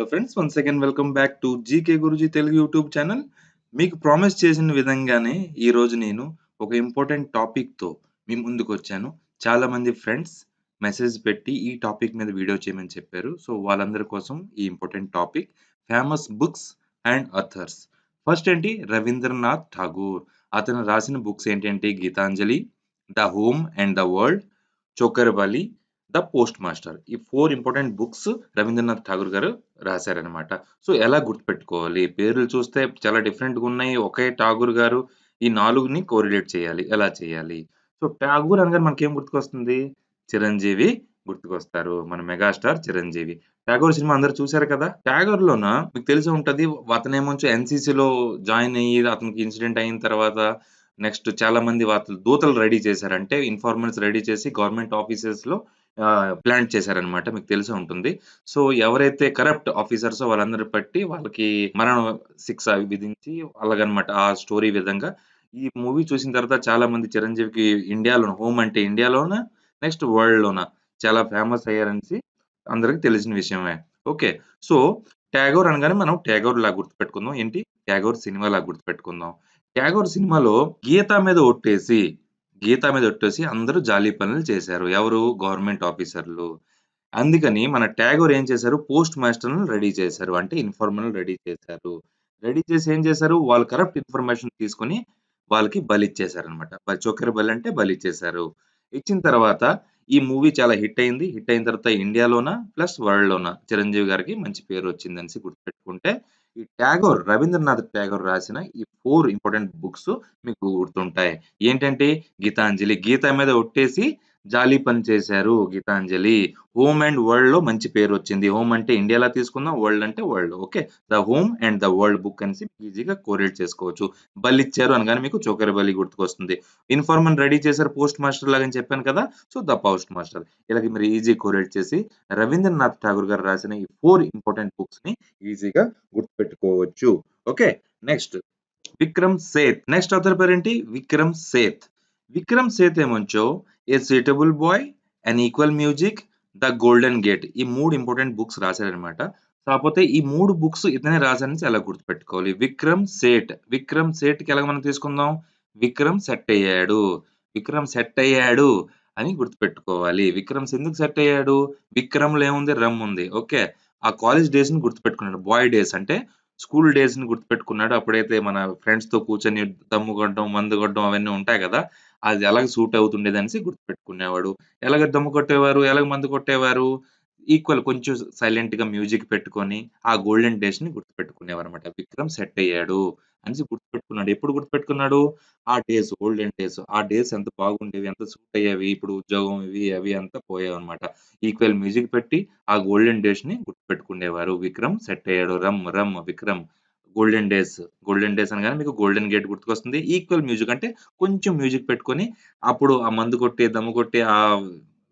Hello friends once again welcome back to GK Guruji Telugu YouTube channel మీకు promise చేసిన విధంగానే ఈరోజు నేను ఒక ఇంపార్టెంట్ టాపిక్తో మీ ముందుకు వచ్చాను. చాలామంది ఫ్రెండ్స్ మెసేజ్ పెట్టి ఈ టాపిక్ మీద వీడియో చేయమని చెప్పారు. సో వాళ్ళందరి కోసం ఈ important topic famous books and authors first ఏంటి? రవీంద్రనాథ్ ఠాగూర్. అతను రాసిన బుక్స్ ఏంటంటే Gitanjali the home and the world Chokher Bali the post master. ఈ four important books Rabindranath Tagore గారు రాశారనమాట సో ఎలా గుర్తుపెట్టుకోవాలి? పేర్లు చూస్తే చాలా డిఫరెంట్గా ఉన్నాయి. ఒకే ఠాగూర్ గారు ఈ నాలుగుని కోరిలేట్ చేయాలి. ఎలా చేయాలి? సో ఠాగూర్ అనగానే మనకేం గుర్తుకొస్తుంది? చిరంజీవి గుర్తుకొస్తారు. మన మెగాస్టార్ చిరంజీవి. ట్యాగోర్ సినిమా అందరు చూశారు కదా? ట్యాగోర్ లోన మీకు తెలిసి ఉంటది అతనేమో ఎన్సీసీలో జాయిన్ అయ్యి అతనికి ఇన్సిడెంట్ అయిన తర్వాత నెక్స్ట్ చాలా మంది వాతలు దూతలు రెడీ చేశారంటే ఇన్ఫార్మెన్స్ ఇన్ఫార్మర్స్ రెడీ చేసి గవర్నమెంట్ ఆఫీసెస్లో ప్లాంట్ చేశారనమాట మీకు తెలిసే ఉంటుంది. సో ఎవరైతే కరప్ట్ ఆఫీసర్స్ వాళ్ళందరూ పట్టి వాళ్ళకి మరణ శిక్ష విధించి వాళ్ళకనమాట ఆ స్టోరీ విధంగా ఈ మూవీ చూసిన తర్వాత చాలా మంది చిరంజీవికి ఇండియాలో హోమ్ అంటే ఇండియాలోన నెక్స్ట్ వరల్డ్ లోన చాలా ఫేమస్ అయ్యారనేసి అందరికి తెలిసిన విషయమే. ఓకే. సో ట్యాగోర్ అనగానే మనం ట్యాగోర్ లా గుర్తుపెట్టుకుందాం. ఏంటి? ట్యాగోర్ సినిమా లా గుర్తుపెట్టుకుందాం. ట్యాగోర్ సినిమాలో గీత మీద ఒట్టేసి గీత మీద ఒట్టేసి అందరూ జాలీ పనులు చేశారు. ఎవరు? గవర్నమెంట్ ఆఫీసర్లు. అందుకని మన ట్యాగోర్ ఏం చేశారు? పోస్ట్ మాస్టర్లను రెడీ చేశారు. అంటే ఇన్ఫార్మల్ రెడీ చేశారు. రెడీ చేసి ఏం చేశారు? వాళ్ళు కరప్ట్ ఇన్ఫర్మేషన్ తీసుకొని వాళ్ళకి బలిచ్చేశారు అనమాట చొక్కర బలి అంటే బలిచ్చేశారు ఇచ్చిన తర్వాత ఈ మూవీ చాలా హిట్ అయింది. హిట్ అయిన తర్వాత ఇండియాలోన? ప్లస్ వరల్డ్లోన? చిరంజీవి గారికి మంచి పేరు వచ్చిందని గుర్తుపెట్టుకుంటే ఈ ట్యాగోర్ రవీంద్రనాథ్ ట్యాగోర్ రాసిన ఈ ఫోర్ ఇంపార్టెంట్ బుక్స్ మీకు గుర్తుంటాయి. ఏంటంటే గీతాంజలి గీత మీద ఒట్టేసి జాలీ పని చేశారు గీతాంజలి. హోమ్ అండ్ వరల్డ్లో మంచి పేరు వచ్చింది. హోమ్ అంటే ఇండియాలో తీసుకుందాం వరల్డ్ అంటే world okay? The home and the world book అనేసి ఈజీగా కోరేట్ చేసుకోవచ్చు. బలి ఇచ్చారు అనగానే మీకు చోకరి బలి గుర్తుకొస్తుంది. ఇన్ఫార్మన్ రెడీ చేశారు పోస్ట్ మాస్టర్ లాగా చెప్పాను కదా సో ద పోస్ట్ మాస్టర్. ఇలాగ మీరు ఈజీ కోరేట్ చేసి రవీంద్రనాథ్ ఠాగూర్ గారు రాసిన ఈ ఫోర్ ఇంపార్టెంట్ బుక్స్ని ఈజీగా గుర్తుపెట్టుకోవచ్చు. Okay? Next Vikram Seth. Next అతని పేరేంటి? Vikram Seth. Vikram Seth ఏమంచో a suitable boy and equal music the golden gate ఈ మూడు ఇంపార్టెంట్ బుక్స్ రాశారనమాట కాకపోతే ఈ మూడు బుక్స్ ఇతనే రాశారని ఎలా గుర్తుపెట్టుకోవాలి. విక్రమ్ సేట్. విక్రమ్ సేట్కి ఎలా మనం తీసుకుందాం? విక్రమ్ సెట్ అయ్యాడు. విక్రమ్ సెట్ అయ్యాడు అని గుర్తుపెట్టుకోవాలి. విక్రమ్ ఎందుకు సెట్ అయ్యాడు? విక్రమ్లో ఏముంది? రమ్ ఉంది. ఓకే. ఆ కాలేజ్ డేస్ని గుర్తుపెట్టుకున్నాడు. బాయ్ డేస్ అంటే స్కూల్ డేస్ని గుర్తుపెట్టుకున్నాడు. అప్పుడైతే మన ఫ్రెండ్స్తో కూర్చొని దమ్ము కొట్టడం మందు కొట్టడం అవన్నీ ఉంటాయి కదా. అది ఎలాగ సూట్ అవుతుండేది అనేసి గుర్తుపెట్టుకునేవాడు. ఎలాగ దమ్ము కొట్టేవారు ఎలాగ మందు కొట్టేవారు? ఈక్వల్ కొంచెం సైలెంట్గా మ్యూజిక్ పెట్టుకొని ఆ గోల్డెన్ డేస్ని గుర్తుపెట్టుకునేవారు అనమాట విక్రమ్ సెట్ అయ్యాడు. అనేసి గుర్తుపెట్టుకున్నాడు. ఎప్పుడు గుర్తుపెట్టుకున్నాడు? ఆ డేస్ గోల్డెన్ డేస్. ఆ డేస్ ఎంత బాగుండేవి ఎంత సూట్ అయ్యేవి ఇప్పుడు ఉద్యోగం ఇవి అవి అంతా పోయావు అనమాట ఈక్వల్ మ్యూజిక్ పెట్టి ఆ గోల్డెన్ డేస్ని గుర్తుపెట్టుకునేవారు విక్రమ్ సెట్ అయ్యాడు. రమ్ రమ్ Vikram. Golden days golden days అనగానే మీకు గోల్డెన్ గేట్ గుర్తుకొస్తుంది. ఈక్వల్ మ్యూజిక్ అంటే కొంచెం మ్యూజిక్ పెట్టుకొని అప్పుడు ఆ మందు కొట్టి దమ్ము కొట్టి ఆ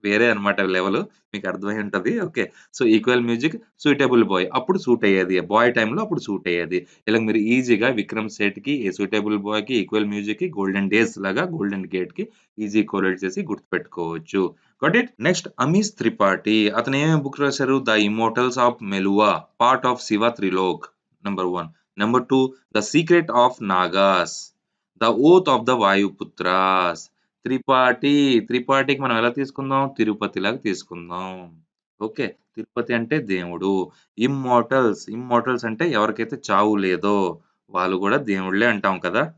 వేరే అనమాట లెవెల్ మీకు అర్థమై ఉంటది? Okay. So equal music suitable boy. అప్పుడు సూట్ అయ్యేది. బాయ్ టైంలో అప్పుడు సూట్ అయ్యేది. ఇలా మీరు ఈజీగా విక్రమ్ సెట్కి ఏ సూటబుల్ బాయ్కి ఈక్వల్ మ్యూజిక్కి గోల్డెన్ డేస్ లాగా గోల్డెన్ గేట్కి ఈజీ కోరేట్ చేసి గుర్తుపెట్టుకోవచ్చు. Got it? Next Amish Tripathi. అతను ఏమేమి బుక్ రాశారు? The immortals of Meluha part of Shiva trilogy number one. Number two the secret of Nagas the oath of the Vayuputras. Tripathi త్రిపాఠికి మనం ఎలా తీసుకుందాం? తిరుపతి లాగా తీసుకుందాం. ఓకే. తిరుపతి అంటే దేవుడు. ఇమ్మోటల్స్ ఇమ్మోటల్స్ అంటే ఎవరికైతే చావు లేదో వాళ్ళు కూడా దేవుళ్ళే అంటాం కదా?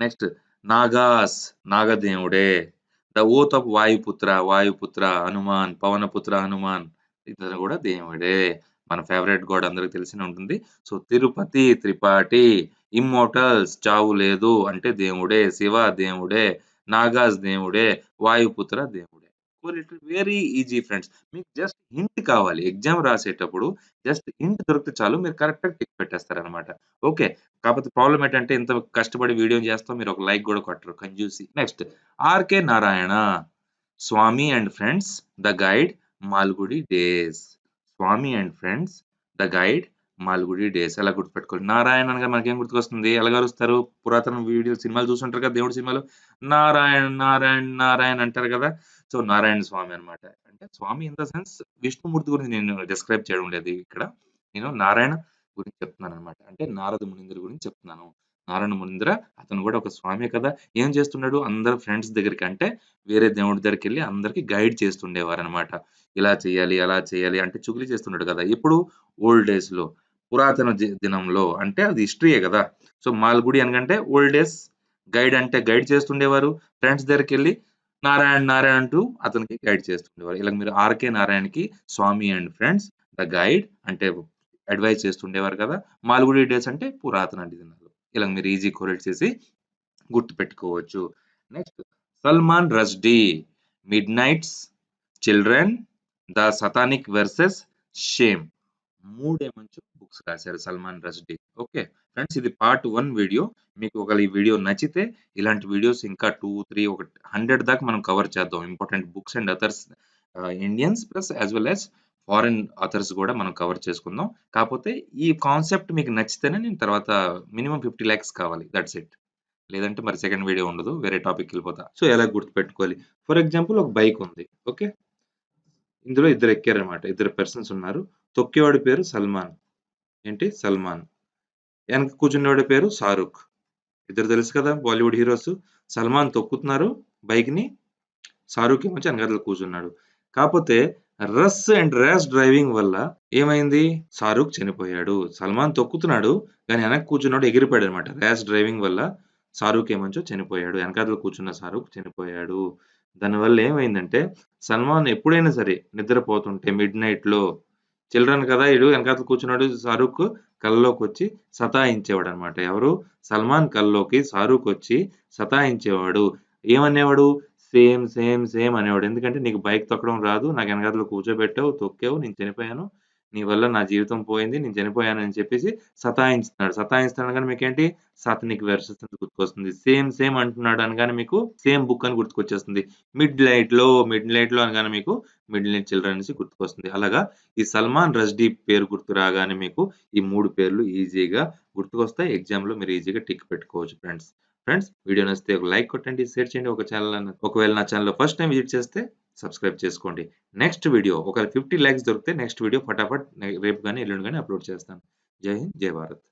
Next Nagas నాగదేవుడే. The oath of Vayuputra Vayuputra Hanuman Pavanaputra Hanuman ఇతను కూడా దేవుడే. మన ఫేవరెట్ గాడ్ అందరికి తెలిసిన ఉంటుంది. సో తిరుపతి త్రిపాఠి ఇమ్మోటల్స్ చావు లేదు అంటే దేవుడే శివ దేవుడే. నాగాజ్ దేవుడే వాయుపుత్ర దేవుడే. వెరీ ఈజీ ఫ్రెండ్స్ మీకు జస్ట్ హింట్ కావాలి. ఎగ్జామ్ రాసేటప్పుడు జస్ట్ హింట్ దొరికితే చాలు మీరు కరెక్ట్గా టిక్ పెట్టేస్తారు అనమాట ఓకే కాకపోతే ప్రాబ్లం ఏంటంటే ఇంత కష్టపడి వీడియో చేస్తాం మీరు ఒక లైక్ కూడా కొట్టరు. కంజూసి next RK Narayana Swami and friends the guide Malgudi days Swami and friends the guide Malgudi days అలా గుర్తుపెట్టుకోవాలి నారాయణ అనగా మనకేం గుర్తుకొస్తుంది? ఎలాగ వస్తారు పురాతన వీడియో సినిమాలు చూస్తుంటారు కదా దేవుడి సినిమాలు. నారాయణ నారాయణ నారాయణ అంటారు కదా. సో నారాయణ స్వామి అనమాట అంటే Swami in the sense Vishnumurthy గురించి నేను డిస్క్రైబ్ చేయడం లేదు ఇక్కడ. నేను నారాయణ గురించి చెప్తున్నాను అనమాట అంటే నారద మునీంద్ర గురించి చెప్తున్నాను. నారాయణ మునీంద్ర అతను కూడా ఒక స్వామి కదా! ఏం చేస్తున్నాడు? అందరు ఫ్రెండ్స్ దగ్గరికి అంటే వేరే దేవుడి దగ్గరికి వెళ్ళి అందరికి గైడ్ చేస్తుండేవారు అనమాట ఇలా చేయాలి, అలా చేయాలి అంటే చుగిలి చేస్తున్నాడు కదా! ఇప్పుడు ఓల్డ్ డేస్‌లో. పురాతన దినంలో అంటే అది హిస్టరీయే కదా సో, మాల్గుడి అనగంటే ఓల్డ్ డేస్ గైడ్ అంటే గైడ్ చేస్తుండేవారు. ఫ్రెండ్స్ దగ్గరికి వెళ్ళి నారాయణ, నారాయణ అంటూ అతనికి గైడ్ చేస్తుండేవారు. ఇలా మీరు 'RK నారాయణకి' Swami and friends the guide అంటే అడ్వైస్ చేస్తుండేవారు కదా! మాల్గుడి డేస్ అంటే పురాతన దినాలు. ఇలా మీరు ఈజీ కోరిలేట్ చేసి గుర్తుపెట్టుకోవచ్చు. Next 'Salman Rushdie' midnight's 'children', 'the satanic verses shame' మూడే మంచి బుక్స్ రాశారు 'సల్మాన్ రష్డీ'. ఓకే. ఫ్రెండ్స్ ఇది పార్ట్ వన్ వీడియో. మీకు ఒకవేళ ఈ వీడియో నచ్చితే ఇలాంటి వీడియోస్ ఇంకా 2, 3 ఒక 100 దాకా మనం కవర్ చేద్దాం. Important books and authors Indians plus as well as foreign authors కూడా మనం కవర్ చేసుకుందాం. కాకపోతే ఈ కాన్సెప్ట్ మీకు నచ్చితేనే నేను తర్వాత మినిమం ఫిఫ్టీ ల్యాక్స్ కావాలి. That's it. లేదంటే మరి సెకండ్ వీడియో ఉండదు. వేరే టాపిక్ వెళ్ళిపోతా సో, ఎలా గుర్తుపెట్టుకోవాలి. ఫర్ ఎగ్జాంపుల్ ఒక బైక్ ఉంది. ఓకే. ఇందులో ఇద్దరు ఎక్కారనమాట ఇద్దరు పర్సన్స్ ఉన్నారు. తొక్కేవాడి పేరు సల్మాన్. ఏంటి? సల్మాన్. వెనక కూర్చున్నవాడి పేరు షారుఖ్. ఇద్దరు తెలుసు కదా! బాలీవుడ్ హీరోస్. సల్మాన్ తొక్కుతున్నారు బైక్‌ని. షారుఖ్ ఏమొచ్చి వెనకాల కూర్చున్నాడు. కాకపోతే రస్ అండ్ ర్యాష్ డ్రైవింగ్ వల్ల ఏమైంది? షారుఖ్ చనిపోయాడు. సల్మాన్ తొక్కుతున్నాడు. కానీ వెనక ఎగిరిపోయాడు అనమాట ర్యాష్ డ్రైవింగ్ వల్ల సారూక్ ఏమంచో చనిపోయాడు. వెనకాతల కూర్చున్న షారుఖ్ చనిపోయాడు. దానివల్ల ఏమైందంటే సల్మాన్ ఎప్పుడైనా సరే నిద్రపోతుంటే మిడ్ నైట్లో చిల్డ్రన్ కదా! ఈడు వెనకాతలు కూర్చున్నాడు షారూక్ కళ్ళలోకి వచ్చి సతాయించేవాడు అనమాట ఎవరు? సల్మాన్ కల్లోకి సారూక్ వచ్చి సతాయించేవాడు. ఏమనేవాడు? సేమ్, సేమ్, సేమ్ అనేవాడు. ఎందుకంటే నీకు బైక్ తొక్కడం రాదు. నాకు వెనకాతలు కూర్చోబెట్టావు, తొక్కావు, నేను చనిపోయాను. నీ వల్ల నా జీవితం పోయింది. నేను చనిపోయానని చెప్పేసి సతాయిస్తున్నాడు. సతాయిస్తున్నాడు అనగానే మీకేంటి? సతానిక్ వెర్సెస్ అని గుర్తుకొస్తుంది. సేమ్, సేమ్ అంటున్నాడు అనగానే మీకు సేమ్ బుక్ అని గుర్తుకొచ్చేస్తుంది. మిడ్ లైట్లో మిడ్ లైట్లో అనగానే మీకు మిడ్ నైట్ చిల్డ్రన్ అనేసి గుర్తుకొస్తుంది. అలాగా ఈ సల్మాన్ రష్డీ పేరు గుర్తు రాగానే మీకు ఈ మూడు పేర్లు ఈజీగా గుర్తుకొస్తాయి. ఎగ్జామ్‌లో మీరు ఈజీగా టిక్ పెట్టుకోవచ్చు ఫ్రెండ్స్. ఫ్రెండ్స్ వీడియో నచ్చితే ఒక లైక్ కొట్టండి, షేర్ చేయండి. ఒక ఛానల్ ఒకవేళ నా ఛానల్ ఫస్ట్ టైం విజిట్ చేస్తే సబ్స్క్రైబ్ చేసుకోండి. నెక్స్ట్ వీడియో ఒకవేళ ఫిఫ్టీ ల్యాక్స్ దొరికితే నెక్స్ట్ వీడియో ఫటాఫట్ రేపు కానీ ఎల్లుండి కానీ అప్‌లోడ్ చేస్తాను. జై హింద్, జై భారత్.